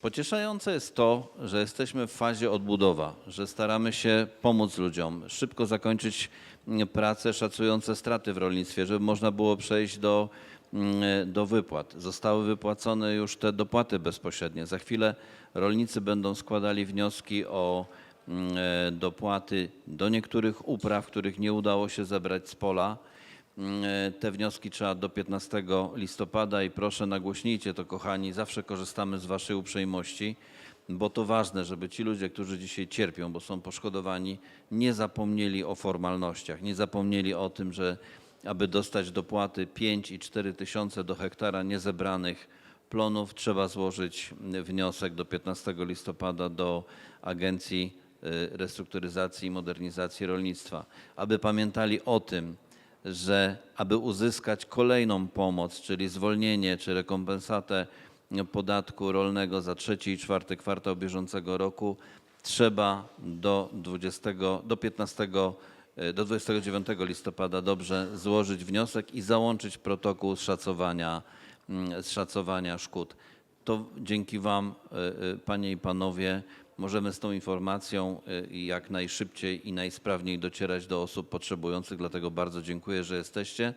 Pocieszające jest to, że jesteśmy w fazie odbudowa, że staramy się pomóc ludziom, szybko zakończyć mm, prace szacujące straty w rolnictwie, żeby można było przejść do, mm, do wypłat. Zostały wypłacone już te dopłaty bezpośrednie. Za chwilę rolnicy będą składali wnioski o mm, e, dopłaty do niektórych upraw, których nie udało się zebrać z pola. Mm, e, Te wnioski trzeba do 15 listopada i proszę nagłośnijcie to, kochani. Zawsze korzystamy z Waszej uprzejmości, bo to ważne, żeby ci ludzie, którzy dzisiaj cierpią, bo są poszkodowani, nie zapomnieli o formalnościach, nie zapomnieli o tym, że aby dostać dopłaty 5 i 4 tysiące do hektara niezebranych plonów, trzeba złożyć wniosek do 15 listopada do Agencji y, Restrukturyzacji i Modernizacji Rolnictwa. Aby pamiętali o tym, że aby uzyskać kolejną pomoc, czyli zwolnienie czy rekompensatę podatku rolnego za trzeci i czwarty kwartał bieżącego roku, trzeba do 20, do 15, e, do 29 listopada dobrze złożyć wniosek i załączyć protokół szacowania, mm, szacowania szkód. To dzięki Wam, e, e, Panie i Panowie, możemy z tą informacją e, jak najszybciej i najsprawniej docierać do osób potrzebujących, dlatego bardzo dziękuję, że jesteście.